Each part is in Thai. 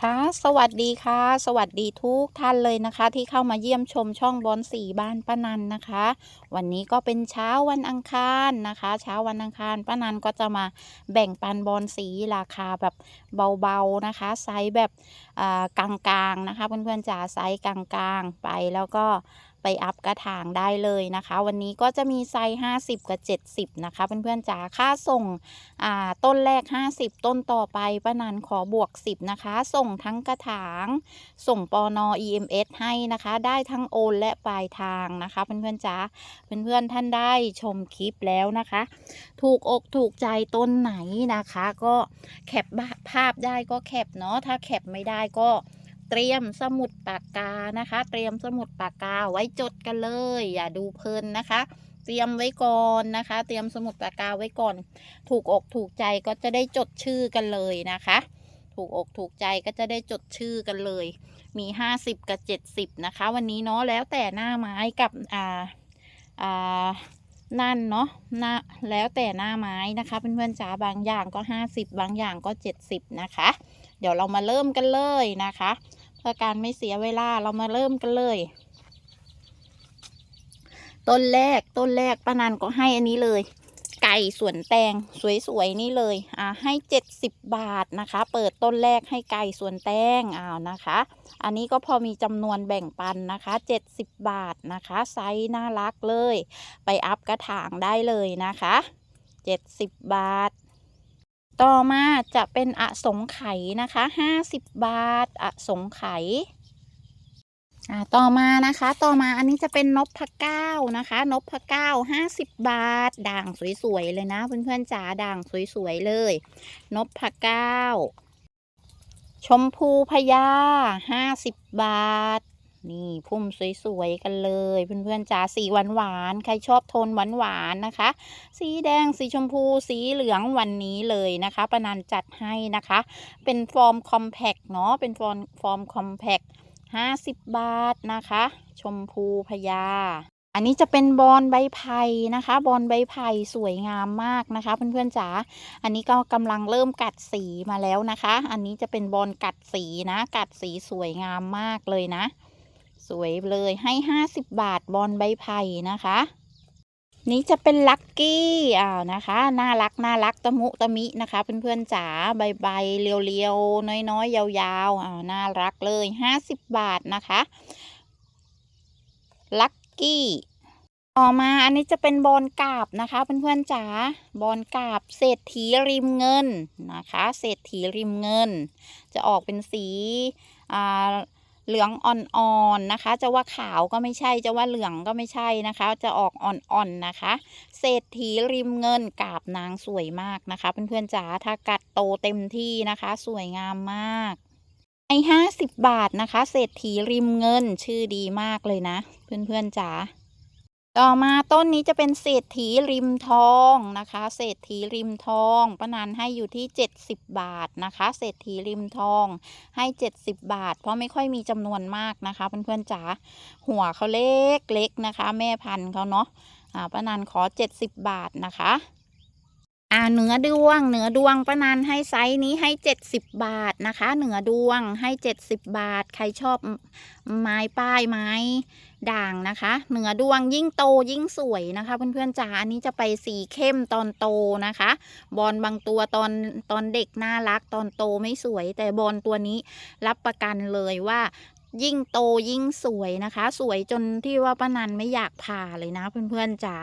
คะสวัสดีค่ะ สวัสดีทุกท่านเลยนะคะ ที่เข้ามาเยี่ยมชมช่องบอนสีบ้านป้านันนะคะ วันนี้ก็เป็นเช้าวันอังคารนะคะ เช้าวันอังคารป้านันก็จะมาแบ่งปันบอนสีราคาแบบเบาๆนะคะ ไซส์แบบกลางๆนะคะ เพื่อนๆจ๋าไซส์กลางๆไปแล้วก็ ไปอัพกระถางได้เลยนะคะ วันนี้ก็จะมีไซส์50 กับ 70 นะคะ เพื่อนๆจ๋าค่าส่งต้นแรก 50 ต้นต่อไปป้านันขอบวก 10 นะคะ ส่งทั้งกระถาง ส่งปอนอ EMS ให้นะคะ ได้ทั้งโอนและปลายทางนะคะเพื่อนๆจ๋าเพื่อนๆท่านได้ชมคลิปแล้วนะคะ ถูกอกถูกใจต้นไหนนะคะ ก็แคปภาพได้ก็แคปเนาะถ้าแคปไม่ได้ก็ เตรียมสมุดปากกานะคะ เตรียมสมุดปากกาไว้จดกันเลย อย่าดูเพลินนะคะ เตรียมไว้ก่อนนะคะ เตรียมสมุดปากกาไว้ก่อน ถูกอกถูกใจก็จะได้จดชื่อกันเลยนะคะ ถูกอกถูกใจก็จะได้จดชื่อกันเลย มี 50 กับ 70 นะคะ วันนี้เนาะแล้วแต่หน้าไม้กับอ่าอ่านั่นเนาะหน้าแล้วแต่หน้าไม้นะคะเพื่อนๆจ๋าบางอย่างก็ 50 บางอย่างก็ 70 นะคะ เดี๋ยวเรามาเริ่มกันเลยนะคะ เพื่อการไม่เสียเวลาเรามาเริ่มกันเลย ต้นแรกต้นแรกป้านันก็ให้อันนี้เลย ไก่สวนแตงสวยๆนี่เลยอ่าให้เจ็ดสิบบาทนะคะ เปิดต้นแรกให้ไก่สวนแตงอ้าวนะคะ อันนี้ก็พอมีจำนวนแบ่งปันนะคะเจ็ดสิบบาทนะคะไซส์น่ารักเลย ไปอัพกระถางได้เลยนะคะเจ็ดสิบบาท ต่อมาจะเป็นอสงไขยนะคะห้าสิบบาทอสงไขยอ่าต่อมานะคะ ต่อมาอันนี้จะเป็นนพพะเก้านะคะนพพะเก้าห้าสิบบาท ด่างสวยๆเลยนะ เพื่อนๆจ๋าด่างสวยๆเลยนพพะเก้าชมพูพญาห้าสิบบาท นี่พุ่มสวยๆกันเลยเพื่อนๆจ๋าสีหวานๆใครชอบโทนหวานๆนนะคะ สีแดงสีชมพูสีเหลืองวันนี้เลยนะคะปานันจัดให้นะคะ เป็นฟอร์มคอมแพกเนาะเป็นฟอร์มฟอร์มคอมแพกห้าสิบบาทนะคะ ชมพูพญาอันนี้จะเป็นบอลใบไผ่นะคะบอลใบไผ่สวยงามมากนะคะ เพื่อนๆจ๋าอันนี้ก็กำลังเริ่มกัดสีมาแล้วนะคะ อันนี้จะเป็นบอลกัดสีนะ กัดสีสวยงามมากเลยนะ สวยเลยให้ห้าสิบบาทบอลใบไผ่นะคะ นี่จะเป็นลักกี้อ่าวนะคะ น่ารักน่ารักตะมุตะมินะคะ เพื่อนๆจ๋าใบใบเรียวๆ น้อยๆ ยาวๆอ่าวน่ารักเลยห้าสิบบาทนะคะลักกี้ต่อมาอันนี้จะเป็นบอลกาบนะคะเพื่อนๆจ๋าบอลกาบเศรษฐีริมเงินนะคะ เศรษฐีริมเงิน จะออกเป็นสีอ่า เหลืองอ่อนๆนะคะ จะว่าขาวก็ไม่ใช่ จะว่าเหลืองก็ไม่ใช่นะคะ จะออกอ่อนๆนะคะ เศรษฐีริมเงินกาบนางสวยมากนะคะเพื่อนๆจ๋าถ้ากัดโตเต็มที่นะคะ สวยงามมากไอ้ห้าสิบบาทนะคะ เศรษฐีริมเงินชื่อดีมากเลยนะ เพื่อนๆจ๋า ต่อมาต้นนี้จะเป็นเศรษฐีริมทองนะคะ เศรษฐีริมทองป้านันให้อยู่ที่ 70 บาทนะคะ เศรษฐีริมทองให้ 70 บาท เพราะไม่ค่อยมีจำนวนมากนะคะเพื่อนๆจ๋าหัวเขาเล็กเล็กนะคะ แม่พันธุ์เขาเนาะอ่าป้านันขอ 70 บาทนะคะ อ่าเนื้อดวงเนื้อดวงป้านันให้ไซส์นี้ให้70บาทนะคะ เนื้อดวงให้70บาท ใครชอบไม้ป้ายไม้ด่างนะคะเหนือดวงยิ่งโตยิ่งสวยนะคะ เพื่อนๆจ๋าอันนี้จะไปสีเข้มตอนโตนะคะ บอลบางตัวตอนตอนเด็กน่ารักตอนโตไม่สวย แต่บอลตัวนี้รับประกันเลยว่ายิ่งโตยิ่งสวยนะคะ สวยจนที่ว่าป้านันไม่อยากผ่าเลยนะเพื่อนๆจ๋า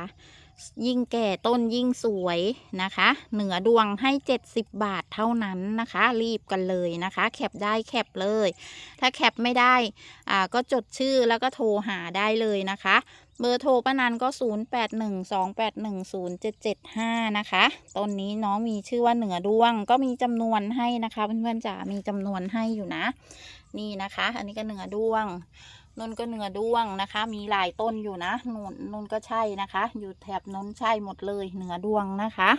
ยิ่งแก่ต้นยิ่งสวยนะคะ เหนือดวงให้ 70 บาทเท่านั้นนะคะ รีบกันเลยนะคะ แคปได้แคปเลย ถ้าแคปไม่ได้อ่าก็จดชื่อแล้วก็โทรหาได้เลยนะคะ เบอร์โทรป้านันก็ 0812810775 นะคะ ต้นนี้น้องมีชื่อว่าเหนือดวงก็มีจำนวนให้นะคะเพื่อนๆจ๋ามีจำนวนให้อยู่นะ นี่นะคะ อันนี้ก็เหนือดวง นนก็เนื้อด้วงนะคะ มีหลายต้นอยู่นะนนนนก็ใช่นะคะ อยู่แถบนนใช่หมดเลยเนื้อด้วงนะคะ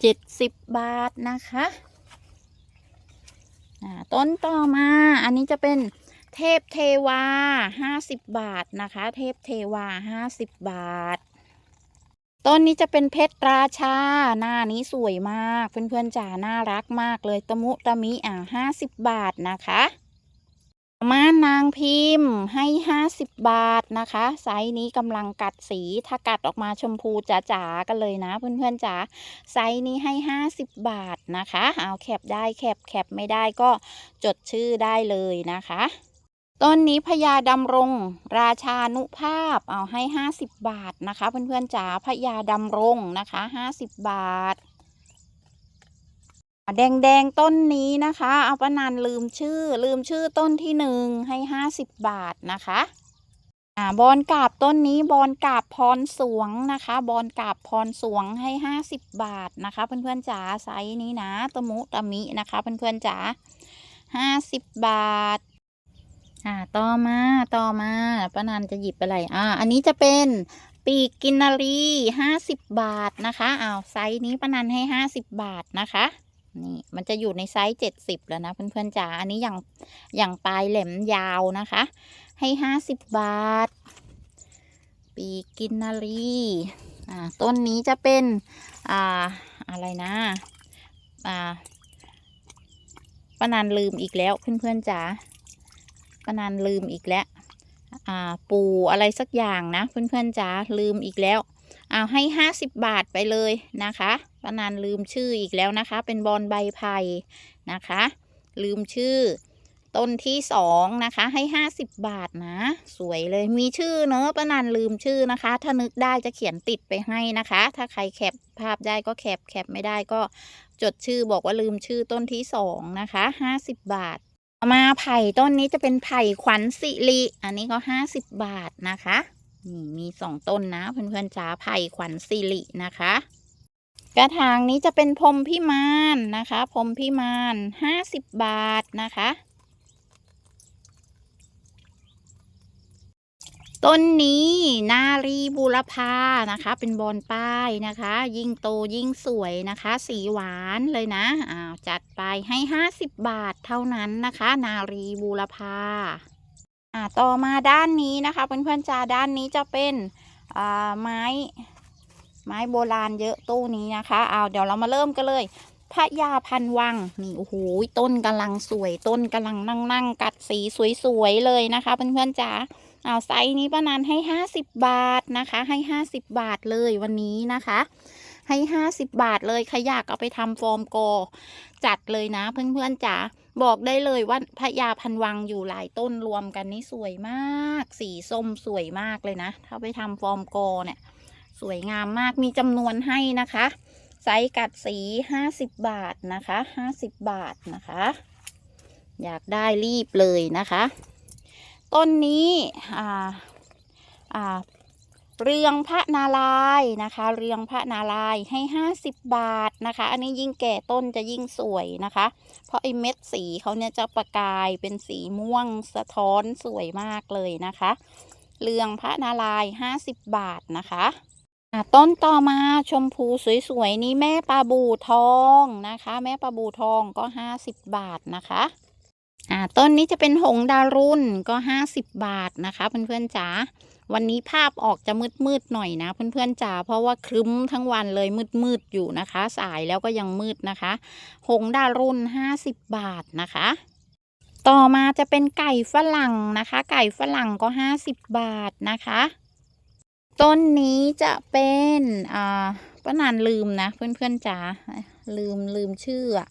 เจ็ดสิบบาทนะคะต้นต่อมาอันนี้จะเป็นเทพเทวาห้าสิบบาทนะคะ เทพเทวาห้าสิบบาท ต้นนี้จะเป็นเพชรราชา หน้านี้สวยมาก เพื่อนๆจ๋าน่ารักมากเลยตะมุตะมิอ่าห้าสิบบาทนะคะ มานางพิมพ์ให้ห้าสิบบาทนะคะ ไซส์นี้กำลังกัดสี ถ้ากัดออกมาชมพูจ๋าๆกันเลยนะ เพื่อนๆจ๋า ไซส์นี้ให้ห้าสิบบาทนะคะ เอาแคปได้แคปแคปไม่ได้ก็จดชื่อได้เลยนะคะ ต้นนี้พญาดำรง ราชานุภาพ เอาให้ห้าสิบบาทนะคะ เพื่อนๆจ๋าพญาดำรงนะคะห้าสิบบาท แดงๆต้นนี้นะคะ เอาประนันลืมชื่อ ลืมชื่อต้นที่หนึ่งให้ห้าสิบบาทนะคะอ่าบอนกาบต้นนี้บอนกาบพรสวงนะคะ บอนกาบพรสวงให้ห้าสิบบาทนะคะ เพื่อนๆจ๋าไซส์นี้นะตะมุตะมินะคะเพื่อนๆจ๋าห้าสิบบาทอ่าต่อมาต่อมาป้านันจะหยิบอะไรอ่าอันนี้จะเป็นปีกกินนารีห้าสิบบาทนะคะอ้าวไซส์นี้ป้านันให้ห้าสิบบาทนะคะ นี่มันจะอยู่ในไซส์เจ็ดสิบแล้วนะเพื่อนๆจ๋าอันนี้อย่างอย่างปลายแหลมยาวนะคะ ให้ห้าสิบบาท ปีกินนารีอ่าต้นนี้จะเป็นอ่าอะไรนะอ่าป้านันลืมอีกแล้วเพื่อนๆจ๋าป้านันลืมอีกแล้วอ่าปูอะไรสักอย่างนะเพื่อนๆจ๋าลืมอีกแล้ว เอาให้ห้าสิบบาทไปเลยนะคะป้านันลืมชื่ออีกแล้วนะคะ เป็นบอลใบไผ่นะคะ ลืมชื่อ ต้นที่สองนะคะ ให้ห้าสิบบาทนะ สวยเลยมีชื่อเนอะป้านันลืมชื่อนะคะ ถ้านึกได้จะเขียนติดไปให้นะคะ ถ้าใครแคปภาพได้ก็แคปแคปไม่ได้ก็จดชื่อบอกว่าลืมชื่อต้นที่สองนะคะห้าสิบบาทมาไผ่ต้นนี้จะเป็นไผ่ขวัญสิริ อันนี้ก็ห้าสิบบาทนะคะ นี่มีสองต้นนะเพื่อนๆจ๋าไผ่ขวัญสิรินะคะ กระถางนี้จะเป็นพรมพิมานนะคะพรมพิมานห้าสิบบาทนะคะ ต้นนี้นารีบูรพานะคะ เป็นบอลป้ายนะคะ ยิ่งโตยิ่งสวยนะคะ สีหวานเลยนะอ้าวจัดไปให้ห้าสิบบาทเท่านั้นนะคะ นารีบูรพา อ่าต่อมาด้านนี้นะคะเพื่อนๆจ้าด้านนี้จะเป็นอ่าไม้ไม้โบราณเยอะตู้นี้นะคะเอาเดี๋ยวเรามาเริ่มกันเลยพระยาพันวังนี่โอ้โหต้นกำลังสวยต้นกำลังนั่งนั่งกัดสีสวยๆเลยนะคะเพื่อนๆจ๋าเอาไซส์นี้ป้านันให้ห้าสิบบาทนะคะ ให้ห้าสิบบาทเลยวันนี้นะคะ ให้ห้าสิบบาทเลยใครอยากเอาไปทำฟอร์มโกจัดเลยนะเพื่อนๆจ๋า บอกได้เลยว่าพญาพันวังอยู่หลายต้นรวมกันนี่สวยมาก สีส้มสวยมากเลยนะ ถ้าไปทำฟอร์มโกเนี่ย สวยงามมากมีจำนวนให้นะคะ ไซส์กัดสีห้าสิบบาทนะคะห้าสิบบาทนะคะ อยากได้รีบเลยนะคะ ต้นนี้อ่าอ่า เรืองพระนารายนะคะ เรืองพระนารายให้ห้าสิบบาทนะคะ อันนี้ยิ่งแก่ต้นจะยิ่งสวยนะคะ เพราะไอ้เม็ดสีเขาเนี่ยจะประกายเป็นสีม่วงสะท้อนสวยมากเลยนะคะ เรืองพระนารายห้าสิบบาทนะคะต้นต่อมาชมพูสวยๆนี้แม่ปลาบูทองนะคะ แม่ปลาบูทองก็ห้าสิบบาทนะคะต้นนี้จะเป็นหงดารุนก็ห้าสิบบาทนะคะเพื่อนๆจ๋า วันนี้ภาพออกจะมืดๆหน่อยนะเพื่อนๆจ๋าเพราะว่าครึ้มทั้งวันเลยมืดๆอยู่นะคะ สายแล้วก็ยังมืดนะคะ หงดารุ่นห้าสิบบาทนะคะ ต่อมาจะเป็นไก่ฝรั่งนะคะ ไก่ฝรั่งก็ห้าสิบบาทนะคะ ต้นนี้จะเป็นอ่าป้านันลืมนะเพื่อนๆจ๋าลืมลืมชื่ออะ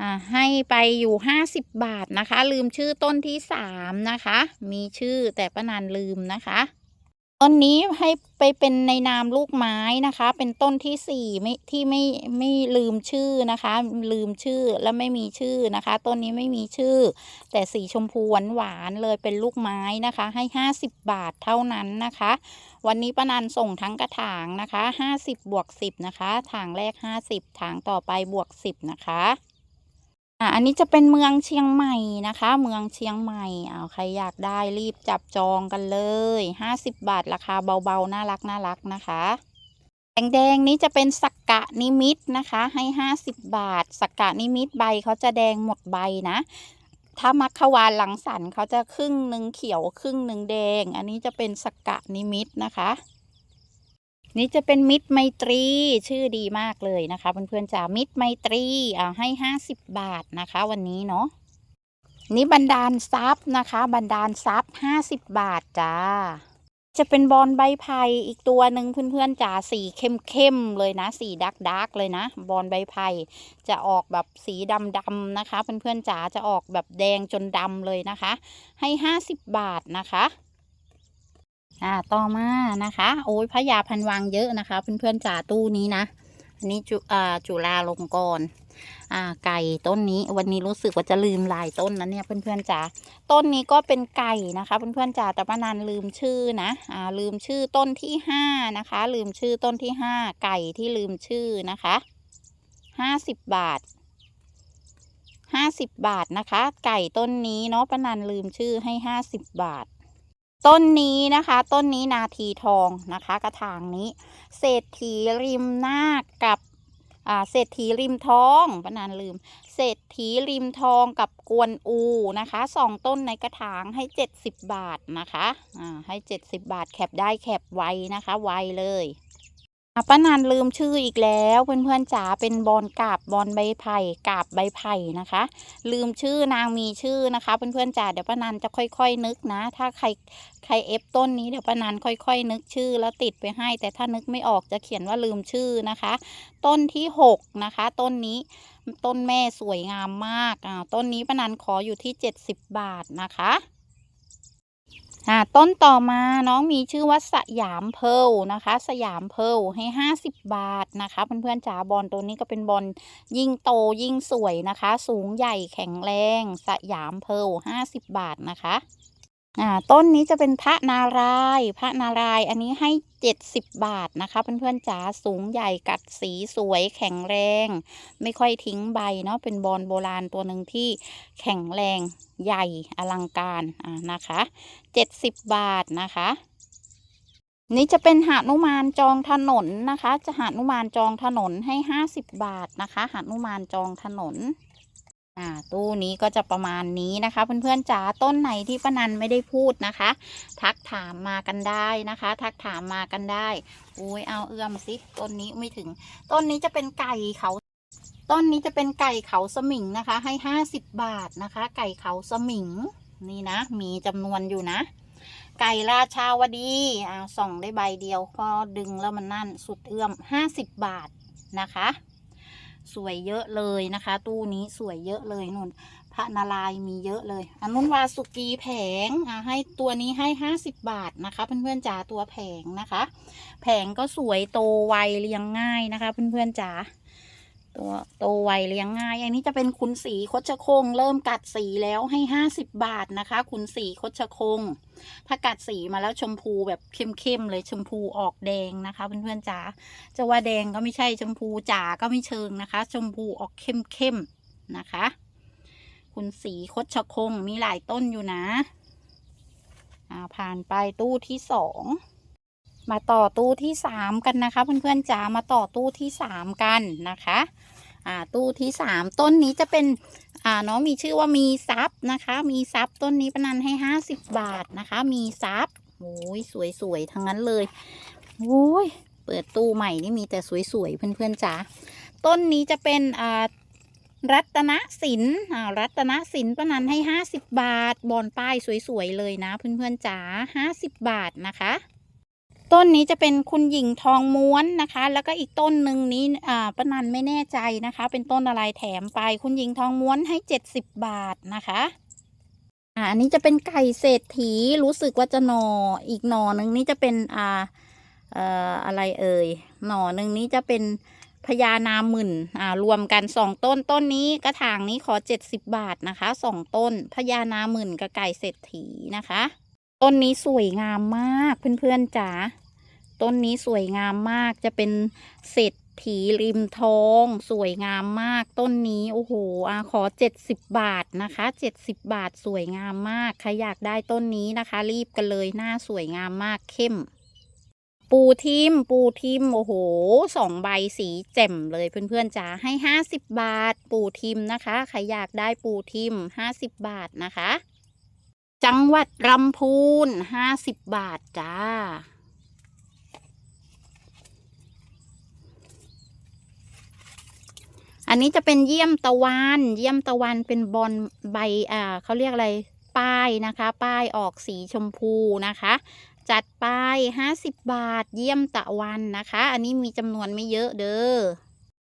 อ่าให้ไปอยู่ห้าสิบบาทนะคะ ลืมชื่อต้นที่สามนะคะ มีชื่อแต่ป้านานลืมนะคะ ต้นนี้ให้ไปเป็นในนามลูกไม้นะคะ เป็นต้นที่สี่ไม่ที่ไม่ไม่ลืมชื่อนะคะ ลืมชื่อแล้วไม่มีชื่อนะคะ ต้นนี้ไม่มีชื่อ แต่สีชมพูหวานหวานๆเลยเป็นลูกไม้นะคะ ให้ห้าสิบบาทเท่านั้นนะคะ วันนี้ป้านันส่งทั้งกระถางนะคะห้าสิบบวกสิบนะคะ ถางแรกห้าสิบถางต่อไปบวกสิบนะคะ อะอันนี้จะเป็นเมืองเชียงใหม่นะคะ เมืองเชียงใหม่เอาใครอยากได้รีบจับจองกันเลยห้าสิบบาทราคาเบาๆน่ารักน่ารักนะคะแดงๆนี้จะเป็นสักกะนิมิตนะคะ ให้ห้าสิบบาท สักกะนิมิตใบเขาจะแดงหมดใบนะ ถ้ามัคควานหลังสันเขาจะครึ่งหนึ่งเขียวครึ่งหนึ่งแดง อันนี้จะเป็นสักกะนิมิตนะคะ นี่จะเป็นมิตรไมตรีชื่อดีมากเลยนะคะเพื่อนๆจ๋ามิตรไมตรีอ่าให้ห้าสิบบาทนะคะ วันนี้เนาะนี่บันดาลทรัพย์นะคะบันดาลทรัพย์ห้าสิบบาทจ้า จะเป็นบอลใบไผ่อีกตัวหนึ่งเพื่อนๆจ๋าสีเข้มๆเลยนะ สีดักดักๆเลยนะ บอลใบไผ่จะออกแบบสีดำๆนะคะเพื่อนๆจ๋าจะออกแบบแดงจนดำเลยนะคะ ให้ห้าสิบบาทนะคะ อ่าต่อมานะคะ โอ้ยพระยาพันวางเยอะนะคะ เพื่อนๆจ๋าตู้นี้นะอันนี้จุอ่าจุฬาลงกรอ่าไก่ต้นนี้วันนี้รู้สึกว่าจะลืมลายต้นนะเนี่ยเพื่อนๆจ๋าต้นนี้ก็เป็นไก่นะคะเพื่อนๆจ๋าแต่ป้านานลืมชื่อนะอ่าลืมชื่อต้นที่ห้านะคะ ลืมชื่อต้นที่ห้าไก่ที่ลืมชื่อนะคะห้าสิบบาทห้าสิบบาทนะคะ ไก่ต้นนี้เนาะป้านันลืมชื่อให้ห้าสิบบาท ต้นนี้นะคะ ต้นนี้นาทีทองนะคะ กระถางนี้ เศรษฐีริมหน้ากับอ่าเศรษฐีริมทองปนานลืม เศรษฐีริมทองกับกวนอูนะคะสองต้นในกระถางให้ 70 บาทนะคะอ่าให้ 70 บาทแคบได้แคบไวนะคะ ไวเลย ป้านันลืมชื่ออีกแล้วเพื่อนๆจ๋าเป็นบอลกาบบอลใบไผ่กาบใบไผ่นะคะ ลืมชื่อนางมีชื่อนะคะเพื่อนๆจ๋าเดี๋ยวป้านันจะค่อยๆนึกนะ ถ้าใครใครเอฟต้นนี้เดี๋ยวป้านันค่อยๆ นึกชื่อแล้วติดไปให้ แต่ถ้านึกไม่ออกจะเขียนว่าลืมชื่อนะคะ ต้นที่หกนะคะ ต้นนี้ต้นแม่สวยงามมากอ่าต้นนี้ป้านันขออยู่ที่เจ็ดสิบบาทนะคะ อ่าต้นต่อมาน้องมีชื่อว่าสยามเพลนะคะ สยามเพลให้ห้าสิบบาทนะคะเพื่อนๆจ๋าบอลตัวนี้ก็เป็นบอลยิ่งโตยิ่งสวยนะคะ สูงใหญ่แข็งแรง สยามเพลห้าสิบบาทนะคะ อ่าต้นนี้จะเป็นพระนารายพระนารายอันนี้ให้เจ็ดสิบบาทนะคะเพื่อนๆจ๋าสูงใหญ่กัดสีสวยแข็งแรง ไม่ค่อยทิ้งใบเนาะเป็นบอลโบราณตัวหนึ่งที่แข็งแรงใหญ่อลังการอ่านะคะเจ็ดสิบบาทนะคะนี่จะเป็นหานุมานจองถนนนะคะ จะหานุมานจองถนนให้ห้าสิบบาทนะคะหานุมานจองถนน อ่าตู้นี้ก็จะประมาณนี้นะคะ เพื่อนๆจ๋าต้นไหนที่ป้านันไม่ได้พูดนะคะ ทักถามมากันได้นะคะ ทักถามมากันได้โอ้ยเอาเอื้อมสิต้นนี้ไม่ถึง ต้นนี้จะเป็นไก่เขาต้นนี้จะเป็นไก่เขาสมิงนะคะ ให้ห้าสิบบาทนะคะ ไก่เขาสมิงนี่นะ มีจำนวนอยู่นะ ไก่ราชาวดีอ่าส่องได้ใบเดียวพอดึงแล้วมันนั่นสุดเอื้อมห้าสิบบาทนะคะ สวยเยอะเลยนะคะ ตู้นี้สวยเยอะเลยนุ่นพระนารายมีเยอะเลยอันนุนวาสุกีแผงอ่าให้ตัวนี้ให้ห้าสิบบาทนะคะเพื่อนๆจ๋าตัวแผงนะคะ แผงก็สวยโตไวเลี้ยงง่ายนะคะ เพื่อนๆจ๋า ตัวโตไวเลี้ยงง่าย อันนี้จะเป็นคุณสีคดชะคง เริ่มกัดสีแล้วให้ห้าสิบบาทนะคะคุณสีคดชะคง ถ้ากัดสีมาแล้วชมพูแบบเข้มๆเลยชมพูออกแดงนะคะเพื่อนๆจ๋าจะว่าแดงก็ไม่ใช่ชมพูจ๋าก็ไม่เชิงนะคะ ชมพูออกเข้มๆนะคะคุณสีคดชะคงมีหลายต้นอยู่นะอ่าผ่านไปตู้ที่สอง มาต่อตู้ที่สามกันนะคะ เพื่อนๆจ๋ามาต่อตู้ที่สามกันนะคะอ่าตู้ที่สามต้นนี้จะเป็นอ่าน้องมีชื่อว่ามีซับนะคะ มีซับต้นนี้ประนันให้ห้าสิบบาทนะคะ มีซับโอ้ยสวยๆทั้งนั้นเลยโอ้ยเปิดตู้ใหม่นี่มีแต่สวยๆเพื่อนๆจ๋าต้นนี้จะเป็นอ่ารัตนสินอ่ารัตนสินประนันให้ห้าสิบบาท บอลป้ายสวยๆเลยนะ เพื่อนๆจ๋าห้าสิบบาทนะคะ ต้นนี้จะเป็นคุณหญิงทองม้วนนะคะ แล้วก็อีกต้นหนึ่งนี้อ่าป้านันไม่แน่ใจนะคะ เป็นต้นอะไรแถมไป คุณหญิงทองม้วนให้เจ็ดสิบบาทนะคะอ่าอันนี้จะเป็นไก่เศรษฐีรู้สึกว่าจะหนออีกหนอหนึ่งนี้จะเป็นอ่าเอ่ออะไรเอ่ยหนอหนึ่งนี้จะเป็นพญานาหมื่นอ่ารวมกันสองต้นต้นนี้กระถางนี้ขอเจ็ดสิบบาทนะคะสองต้นพญานาหมื่นกับไก่เศรษฐีนะคะ ต้นนี้สวยงามมากเพื่อนๆจ๋า ต้นนี้สวยงามมากจะเป็นเศรษฐีริมทอง สวยงามมากต้นนี้โอ้โหอาขอเจ็ดสิบบาทนะคะเจ็ดสิบบาทสวยงามมากใครอยากได้ต้นนี้นะคะ รีบกันเลยหน้าสวยงามมากเข้ม ปูทิมปูทิมโอ้โหสองใบสีแจ่มเลยเพื่อนๆจ๋าให้ห้าสิบบาท ปูทิมนะคะใครอยากได้ปูทิมห้าสิบบาทนะคะ จังหวัดลำพูนห้าสิบบาทจ้า อันนี้จะเป็นเยี่ยมตะวัน เยี่ยมตะวันเป็นบอลใบ อ่าเขาเรียกอะไร ป้ายนะคะ ป้ายออกสีชมพูนะคะ จัดป้ายห้าสิบบาท เยี่ยมตะวันนะคะ อันนี้มีจำนวนไม่เยอะเด้อ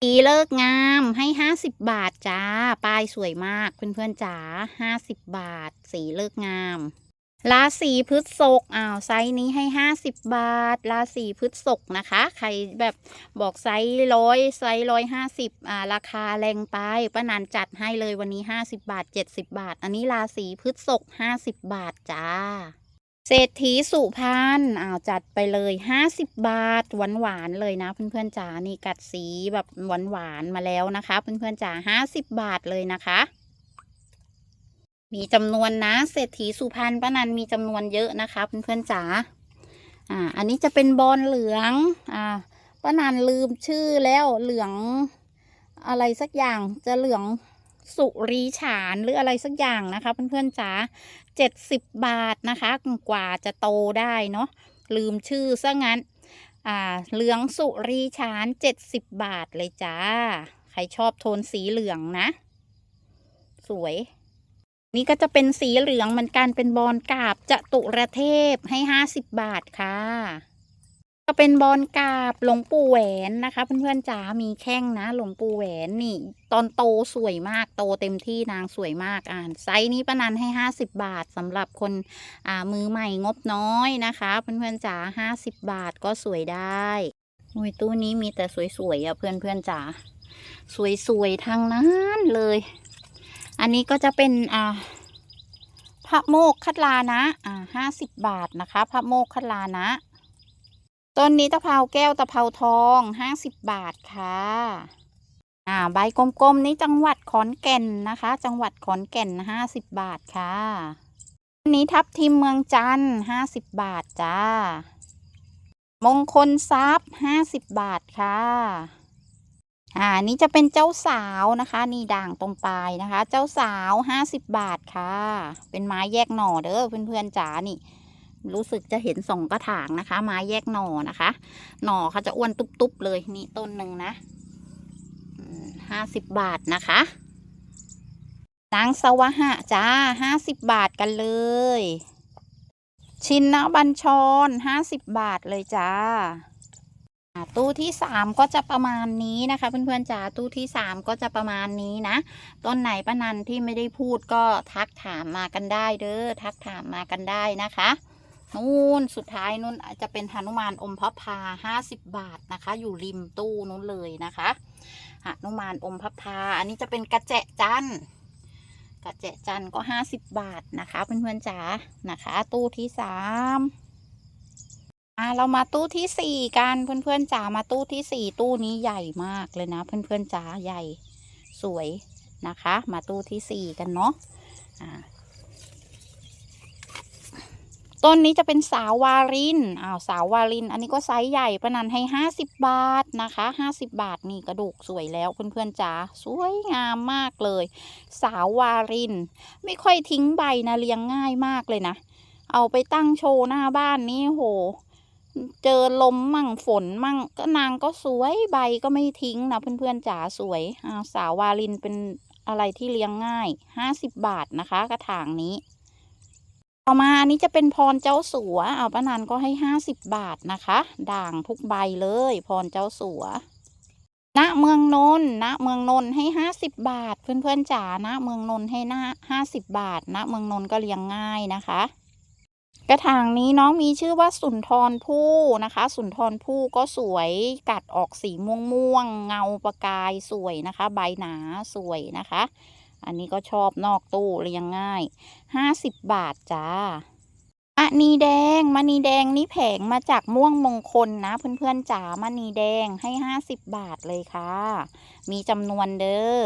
สีเลิกงามให้ห้าสิบบาทจ้า ป้ายสวยมากเพื่อนๆจ๋าห้าสิบบาท สีเลิกงาม ราศีพฤษภอ้าวไซส์นี้ให้ห้าสิบบาท ราศีพฤษภนะคะ ใครแบบบอกไซส์ร้อยไซส์ร้อยห้าสิบอ่าราคาแรงไปป้านันจัดให้เลยวันนี้ห้าสิบบาทเจ็ดสิบบาท อันนี้ราศีพฤษภห้าสิบบาทจ้า เศรษฐีสุพรรณอ้าวจัดไปเลยห้าสิบบาทหวานหวานๆเลยนะ เพื่อนๆจ๋านี่กัดสีแบบหวานหวานๆมาแล้วนะคะ เพื่อนๆจ๋าห้าสิบบาทเลยนะคะ มีจำนวนนะเศรษฐีสุพรรณป้านันมีจำนวนเยอะนะคะ เพื่อนๆจ๋าอ่า อันนี้จะเป็นบอลเหลืองอ่าป้านันลืมชื่อแล้วเหลืองอะไรสักอย่างจะเหลือง สุรีฉานหรืออะไรสักอย่างนะคะ เพื่อนๆจ๋าเจ็ดสิบบาทนะคะ กว่าจะโตได้เนาะลืมชื่อซะงั้น อ่า เหลืองสุรีฉานเจ็ดสิบบาทเลยจ้า ใครชอบโทนสีเหลืองนะ สวย นี่ก็จะเป็นสีเหลืองเหมือนกันเป็นบอลกาบจตุรเทพให้ห้าสิบบาทค่ะ ก็เป็นบอลกาบหลวงปู่แหวนนะคะ เพื่อนๆจ๋ามีแข้งนะหลวงปู่แหวนนี่ ตอนโตสวยมากโตเต็มที่นางสวยมากอ่านไซส์นี้ประนันให้ห้าสิบบาทสำหรับคนอ่ามือใหม่งบน้อยนะคะ เพื่อนๆจ๋าห้าสิบบาทก็สวยได้อุ้ยตู้นี้มีแต่สวยๆอะเพื่อนๆจ๋าสวยๆทั้งนั้นเลย อันนี้ก็จะเป็นอ่าพระโมกขัดลานะอ่าห้าสิบบาทนะคะ พระโมกขัดลานะ ต้นนี้ตะเภาแก้วตะเภาทองห้าสิบบาทค่ะ อ่า ใบกลมๆนี้จังหวัดขอนแก่นนะคะ จังหวัดขอนแก่นห้าสิบบาทค่ะอันนี้ทับทิมเมืองจันทร์ห้าสิบบาทจ้ามงคลทรัพย์ห้าสิบบาทค่ะอ่านี่จะเป็นเจ้าสาวนะคะ นี่ด่างตรงปลายนะคะ เจ้าสาวห้าสิบบาทค่ะ เป็นไม้แยกหน่อเด้อเพื่อนๆจ๋านี่ รู้สึกจะเห็นสองกระถางนะคะ ไม้แยกหน่อนะคะ หน่อเขาจะอ้วนตุ๊บๆเลยนี่ต้นหนึ่งนะห้าสิบบาทนะคะนางสวะหะจ้าห้าสิบบาทกันเลย ชินนะบัญชรห้าสิบบาทเลยจ้าอ่าตู้ที่สามก็จะประมาณนี้นะคะ เพื่อนๆจ๋าตู้ที่สามก็จะประมาณนี้นะต้นไหนป้านันที่ไม่ได้พูดก็ทักถามมากันได้เด้อทักถามมากันได้นะคะ นู่นสุดท้ายนู่นจะเป็นหนุมานอมพระพาห้าสิบบาทนะคะ อยู่ริมตู้นู้นเลยนะคะหนุมานอมพระพา อันนี้จะเป็นกระเจจันกระเจจันก็ห้าสิบบาทนะคะเพื่อนๆจ๋านะคะ ตู้ที่สามอ่าเรามาตู้ที่สี่กันเพื่อนๆจ๋ามาตู้ที่สี่ตู้นี้ใหญ่มากเลยนะ เพื่อนๆจ๋าใหญ่สวยนะคะ มาตู้ที่สี่กันเนาะอ่า ต้นนี้จะเป็นสาววารินอ้าวสาววาริน อันนี้ก็ไซส์ใหญ่ประนันให้ห้าสิบบาทนะคะห้าสิบบาทนี่กระดูกสวยแล้วเพื่อนๆจ๋าสวยงามมากเลย สาววาริน ไม่ค่อยทิ้งใบนะเลี้ยงง่ายมากเลยนะ เอาไปตั้งโชว์หน้าบ้านนี่โห เจอลมมั่งฝนมั่งก็นางก็สวยใบก็ไม่ทิ้งนะเพื่อนๆจ๋าสวยอ่าสาววาลินเป็นอะไรที่เลี้ยงง่ายห้าสิบบาทนะคะ กระถางนี้ ต่อมาอันนี้จะเป็นพรเจ้าสัว เอาป้านันก็ให้ห้าสิบบาทนะคะ ด่างทุกใบเลย พรเจ้าสัว ณ เมืองนนท์ ณ เมืองนนท์ให้ห้าสิบบาท เพื่อนๆจ๋า ณ เมืองนนท์ให้หน้าห้าสิบบาท ณ เมืองนนท์ก็เลี้ยงง่ายนะคะ กระถางนี้น้องมีชื่อว่าสุนทรภู่นะคะ สุนทรภู่ก็สวย กัดออกสีม่วงม่วงๆเงาประกายสวยนะคะ ใบหนาสวยนะคะ อันนี้ก็ชอบนอกตู้เรียงง่ายห้าสิบบาทจ้ามณีแดงมณีแดงนี่แผงมาจากม่วงมงคลนะเพื่อนๆจ๋ามณีแดงให้ห้าสิบบาทเลยค่ะ มีจำนวนเด้อ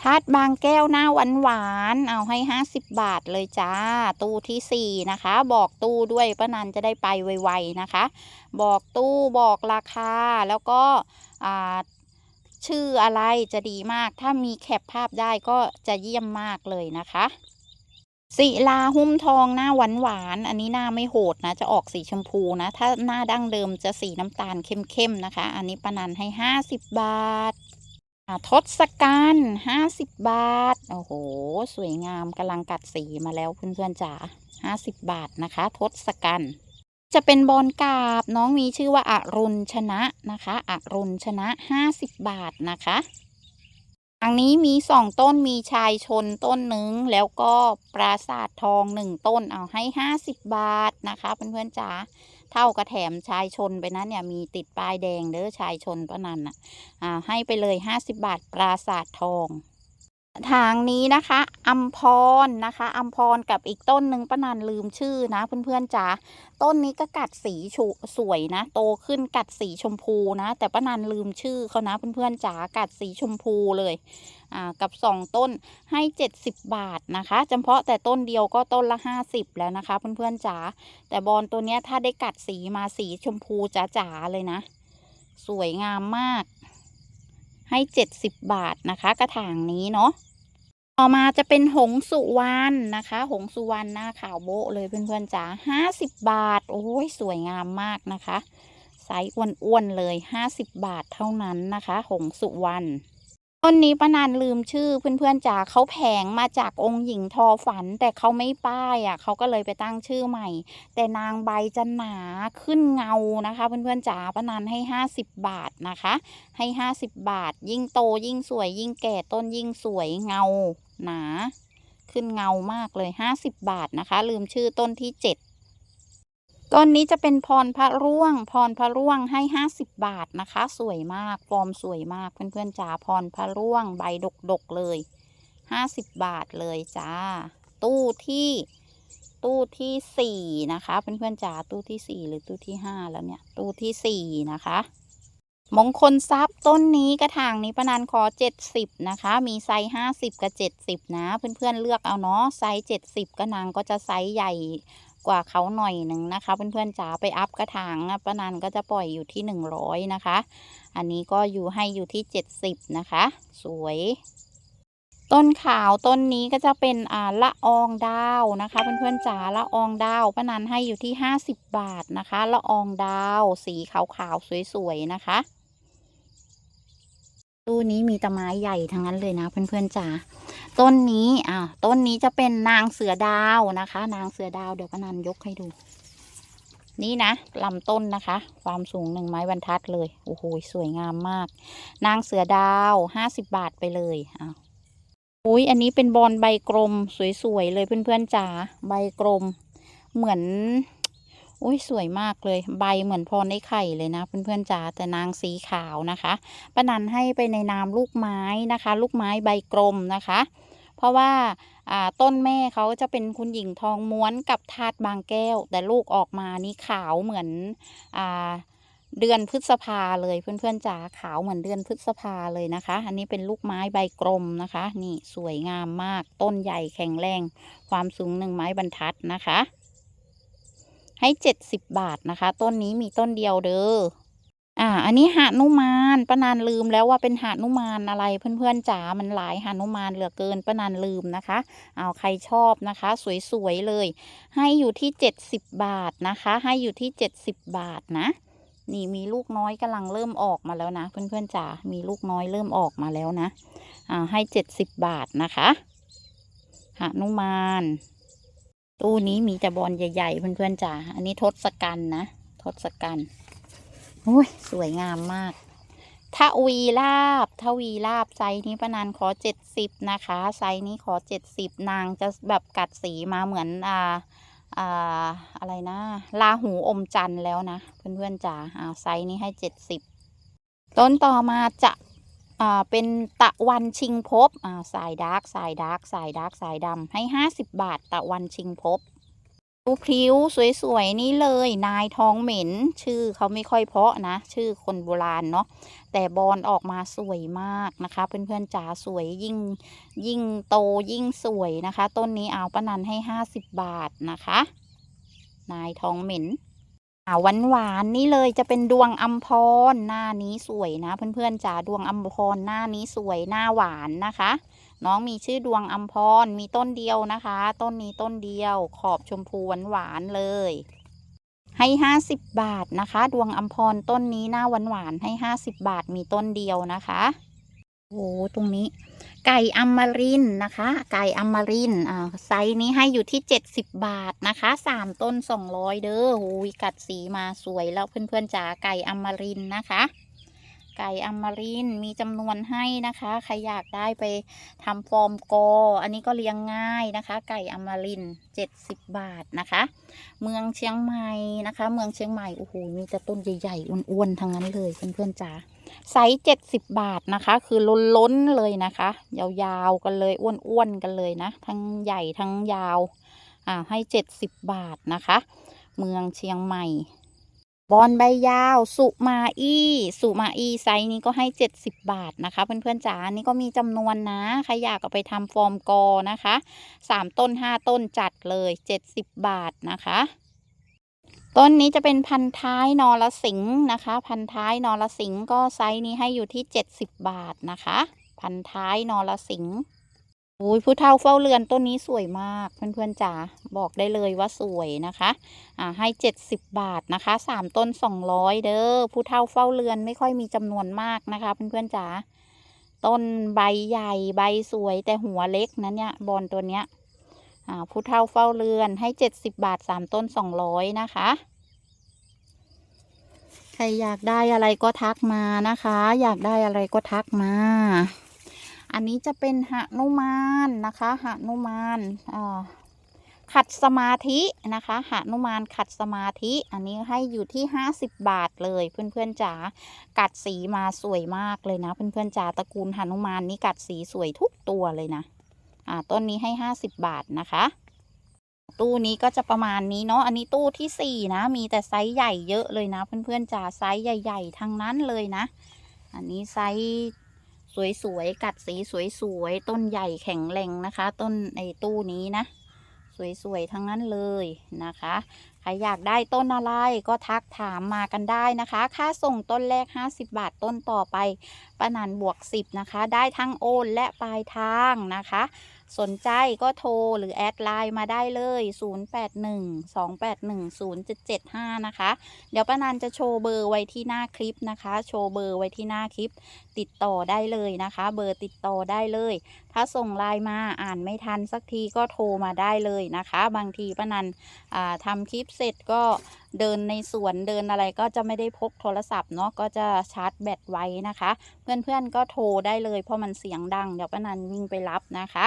ทาดบางแก้วหน้าหวานหวานเอาให้ห้าสิบบาทเลยจ้า ตู้ที่สี่นะคะ บอกตู้ด้วยป้านันจะได้ไปไวๆนะคะ บอกตู้บอกราคาแล้วก็อ่า ชื่ออะไรจะดีมาก ถ้ามีแคปภาพได้ก็จะเยี่ยมมากเลยนะคะศิลาหุ้มทองหน้าหวานหวานอันนี้หน้าไม่โหดนะ จะออกสีชมพูนะ ถ้าหน้าดั้งเดิมจะสีน้ำตาลเข้มๆนะคะ อันนี้ปานันให้ห้าสิบบาททศกัณฐ์ห้าสิบบาท โอ้โห สวยงามกำลังกัดสีมาแล้วเพื่อนๆจ๋าห้าสิบบาทนะคะ ทศกัณฐ์ จะเป็นบอลกาบน้องมีชื่อว่าอรุณชนะนะคะอรุณชนะห้าสิบบาทนะคะทางนี้มีสองต้นมีชายชนต้นหนึ่งแล้วก็ปราสาททองหนึ่งต้นเอาให้ห้าสิบบาทนะคะเพื่อนๆจ๋าเท่ากับแถมชายชนไปนะเนี่ยมีติดป้ายแดงเด้อชายชนป้านันอะให้ไปเลยห้าสิบบาทปราสาททอง ทางนี้นะคะอัมพรนะคะอัมพรกับอีกต้นหนึ่งป้านันลืมชื่อนะ เพื่อนๆจ๋าต้นนี้ก็กัดสีชุสวยนะ โตขึ้นกัดสีชมพูนะ แต่ป้านันลืมชื่อเขานะเพื่อนๆจ๋ากัดสีชมพูเลยอ่ากับสองต้นให้เจ็ดสิบบาทนะคะเฉพาะแต่ต้นเดียวก็ต้นละห้าสิบแล้วนะคะ เพื่อนๆจ๋าแต่บอลตัวเนี้ยถ้าได้กัดสีมาสีชมพูจ๋าๆเลยนะ สวยงามมาก ให้เจ็ดสิบบาทนะคะ กระถางนี้เนาะต่อมาจะเป็นหงสุวรรณนะคะ หงสุวรรณหน้าขาวโบะเลยเพื่อนๆจ๋าห้าสิบบาท โอ้ยสวยงามมากนะคะไซส์อ้วนๆเลยห้าสิบบาทเท่านั้นนะคะ หงสุวรรณ ต้นนี้ป้านานลืมชื่อเพื่อนๆจ๋าเขาแผงมาจากองค์หญิงทอฝัน แต่เขาไม่ป้ายอะเขาก็เลยไปตั้งชื่อใหม่ แต่นางใบจะหนาขึ้นเงานะคะเพื่อนๆจ๋าป้านานให้ห้าสิบบาทนะคะ ให้ห้าสิบบาท ยิ่งโตยิ่งสวย ยิ่งแก่ต้นยิ่งสวยเงาหนา ขึ้นเงามากเลยห้าสิบบาทนะคะ ลืมชื่อต้นที่เจ็ด ต้นนี้จะเป็นพรพระร่วง พรพระร่วงให้ห้าสิบบาทนะคะ สวยมาก ฟอร์มสวยมากเพื่อนๆจ๋าพรพระร่วง ใบดกๆเลยห้าสิบบาทเลยจ้า ตู้ที่ตู้ที่สี่นะคะเพื่อนๆจ๋าตู้ที่สี่หรือตู้ที่ห้าแล้วเนี่ย ตู้ที่สี่นะคะ มงคลทรัพย์ต้นนี้กระถางนี้ประนันขอเจ็ดสิบนะคะ มีไซส์ห้าสิบกับเจ็ดสิบนะ เพื่อนๆเลือกเอาเนาะไซส์เจ็ดสิบก็นางก็จะไซส์ใหญ่ กว่าเขาหน่อยหนึ่งนะคะ เพื่อนๆจ๋าไปอัพกระถางนะประนันก็จะปล่อยอยู่ที่หนึ่งร้อยนะคะ อันนี้ก็อยู่ให้อยู่ที่เจ็ดสิบนะคะ สวยต้นขาวต้นนี้ก็จะเป็นอ่าละอองดาวนะคะ เพื่อนๆจ๋าละอองดาวป้านันให้อยู่ที่ห้าสิบบาทนะคะ ละอองดาวสีขาวๆสวยๆนะคะตู้นี้มีตะไม้ใหญ่ทั้งนั้นเลยนะ เพื่อนๆจ๋า ต้นนี้อ่าต้นนี้จะเป็นนางเสือดาวนะคะ นางเสือดาวเดี๋ยวป้านันยกให้ดู นี่นะลำต้นนะคะ ความสูงหนึ่งไม้บรรทัดเลยโอ้โหสวยงามมาก นางเสือดาวห้าสิบบาทไปเลยอ่าอุ้ยอันนี้เป็นบอลใบกลมสวยๆเลยเพื่อนๆจ๋าใบกลม เหมือนโอ้ยสวยมากเลย ใบเหมือนพรในไข่เลยนะ เพื่อนๆจ๋าแต่นางสีขาวนะคะป้านันให้ไปในนามลูกไม้นะคะ ลูกไม้ใบกลมนะคะ เพราะว่าต้นแม่เขาจะเป็นคุณหญิงทองม้วนกับทาดบางแก้ว แต่ลูกออกมานี่ขาวเหมือนอเดือนพฤษภาเลยเพื่อนๆจ๋าขาวเหมือนเดือนพฤษภาเลยนะคะ อันนี้เป็นลูกไม้ใบกลมนะคะ นี่สวยงามมากต้นใหญ่แข็งแรง ความสูงหนึ่งไม้บรรทัดนะคะ ให้เจ็ดสิบบาทนะคะ ต้นนี้มีต้นเดียวเด้อ อ่า อันนี้หานุมานป้านานลืมแล้วว่าเป็นหานุมานอะไรเพื่อนๆจ๋า มันหลายหานุมานเหลือเกินป้านานลืมนะคะ เอาใครชอบนะคะ สวยๆเลย ให้อยู่ที่เจ็ดสิบบาทนะคะ ให้อยู่ที่เจ็ดสิบบาทนะ นี่มีลูกน้อยกำลังเริ่มออกมาแล้วนะ เพื่อนๆจ๋า มีลูกน้อยเริ่มออกมาแล้วนะ อ่า ให้เจ็ดสิบบาทนะคะหานุมาน ตู้นี้มีแต่บอลใหญ่ๆเพื่อนๆจ๋า อันนี้ทศกัณฐ์นะ ทศกัณฐ์ โอ้ยสวยงามมากทวีลาบทวีลาบไซนี้ประนันขอเจ็ดสิบนะคะไซนี้ขอเจ็ดสิบนางจะแบบกัดสีมาเหมือนอ่าอ่าอะไรนะลาหูอมจันทร์แล้วนะ เพื่อนๆจ๋าอ่าไซนี้ให้เจ็ดสิบต้นต่อมาจะอ่าเป็นตะวันชิงภพอ่าสายดาร์กสายดาร์กสายดาร์กสายดำให้ห้าสิบบาทตะวันชิงพดู พริ้วสวยๆ นี่เลย นายทองเหม็น ชื่อเขาไม่ค่อยเพาะนะ ชื่อคนโบราณเนาะแต่บอลออกมาสวยมากนะคะ เพื่อนๆจ๋าสวยยิ่งยิ่งโตยิ่งสวยนะคะ ต้นนี้เอาป้านันให้ห้าสิบบาทนะคะ นายทองเหม็นอ่าหวานหวานนี่เลยจะเป็นดวงอัมพรหน้านี้สวยนะ เพื่อนๆจ๋าดวงอัมพรหน้านี้สวยหน้าหวานนะคะ น้องมีชื่อดวงอัมพร มีต้นเดียวนะคะ ต้นนี้ต้นเดียว ขอบชมพูหวานๆเลย ให้ห้าสิบบาทนะคะ ดวงอัมพรต้นนี้หน้าหวานๆให้ห้าสิบบาทมีต้นเดียวนะคะโอ้ตรงนี้ ไก่อัมมารินนะคะ ไก่อัมมารินอ่าไซส์นี้ให้อยู่ที่เจ็ดสิบบาทนะคะสามต้นสองร้อยเด้อโอ้ยกัดสีมาสวยแล้วเพื่อนๆจ๋าไก่อัมมารินนะคะ ไก่อมรินมีจำนวนให้นะคะ ใครอยากได้ไปทำฟอร์มโก อันนี้ก็เลี้ยงง่ายนะคะ ไก่อมรินเจ็ดสิบบาทนะคะ เมืองเชียงใหม่นะคะ เมืองเชียงใหม่โอ้โหมีแต่ต้นใหญ่ๆอ้วนๆทั้งนั้นเลยเพื่อนๆจ๋าไซส์เจ็ดสิบบาทนะคะ คือล้นๆเลยนะคะ ยาวๆกันเลยอ้วนๆกันเลยนะ ทั้งใหญ่ทั้งยาวอ่าให้เจ็ดสิบบาทนะคะ เมืองเชียงใหม่ บอลใบยาว สุมาอี้สุมาอี้ไซส์นี้ก็ให้ 70 บาทนะคะ เพื่อนๆจ๋าอันนี่ก็มีจำนวนนะใครอยากเอาไปทำฟอร์มกอนะคะ 3 ต้น 5 ต้นจัดเลย 70 บาทนะคะต้นนี้จะเป็นพันท้ายนอรสิงห์นะคะ พันท้ายนอรสิงห์ก็ไซส์นี้ให้อยู่ที่ 70 บาทนะคะ พันท้ายนอรสิงห์ โอ้ยผู้เฒ่าเฝ้าเรือนต้นนี้สวยมากเพื่อนๆจ๋าบอกได้เลยว่าสวยนะคะอ่าให้70บบาทนะคะสามต้น200เด้อผู้เฒ่าเฝ้าเรือนไม่ค่อยมีจำนวนมากนะคะเพื่อนๆจ๋าต้นใบใหญ่ใบสวยแต่หัวเล็กนะเนี่ยบอลตัวเนี้ยอ่าผู้เฒ่าเฝ้าเรือนให้70บบาทสามต้น200นะคะใครอยากได้อะไรก็ทักมานะคะ อยากได้อะไรก็ทักมา อันนี้จะเป็นหนุมานนะคะหนุมานขัดสมาธินะคะหนุมานขัดสมาธิ อันนี้ให้อยู่ที่ 50 บาทเลยเพื่อนๆจ๋ากัดสีมาสวยมากเลยนะ เพื่อนๆจ๋าตระกูลหนุมานนี่กัดสีสวยทุกตัวเลยนะอ่าต้นนี้ให้ 50 บาทนะคะ ตู้นี้ก็จะประมาณนี้เนาะอันนี้ตู้ที่ 4 นะ มีแต่ไซส์ใหญ่เยอะเลยนะ เพื่อนๆจ๋าไซส์ใหญ่ ๆทั้งนั้นเลยนะ อันนี้ไซส์ สวยๆ กัดสีสวยๆ ต้นใหญ่แข็งแรงนะคะ ต้นในตู้นี้นะ สวยๆ ทั้งนั้นเลยนะคะ ใครอยากได้ต้นอะไรก็ทักถามมากันได้นะคะ ค่าส่งต้นแรก 50 บาทต้นต่อไปประนันบวก 10 นะคะ ได้ทั้งโอนและปลายทางนะคะ สนใจก็โทรหรือแอดไลน์มาได้เลย 0812810775 นะคะ เดี๋ยวป้านันจะโชว์เบอร์ไว้ที่หน้าคลิปนะคะ โชว์เบอร์ไว้ที่หน้าคลิป ติดต่อได้เลยนะคะ เบอร์ติดต่อได้เลย ถ้าส่งไลน์มาอ่านไม่ทันสักทีก็โทรมาได้เลยนะคะ บางทีป้านันอ่าทำคลิปเสร็จก็เดินในสวนเดินอะไรก็จะไม่ได้พกโทรศัพท์เนาะก็จะชาร์จแบตไว้นะคะ เพื่อนๆก็โทรได้เลยเพราะมันเสียงดังเดี๋ยวป้านันวิ่งไปรับนะคะ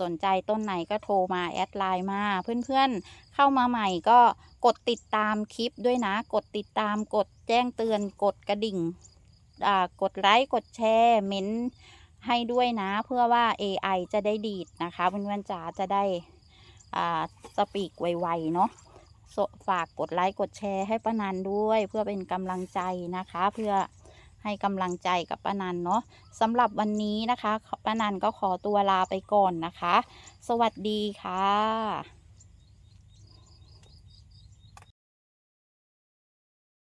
สนใจต้นไหนก็โทรมาแอดไลน์มาเพื่อนๆเข้ามาใหม่ก็กดติดตามคลิปด้วยนะ กดติดตามกดแจ้งเตือนกดกระดิ่งกดไลค์กดแชร์เม้น ให้ด้วยนะ เพื่อว่า AI จะได้ดีดนะคะเพื่อนๆจ๋าจะได้สปีกไวๆเนาะฝากกดไลค์กดแชร์ให้ป้านันด้วย เพื่อเป็นกำลังใจนะคะ เพื่อให้กำลังใจกับป้านันเนาะสำหรับวันนี้นะคะป้านันก็ขอตัวลาไปก่อนนะคะ สวัสดีค่ะ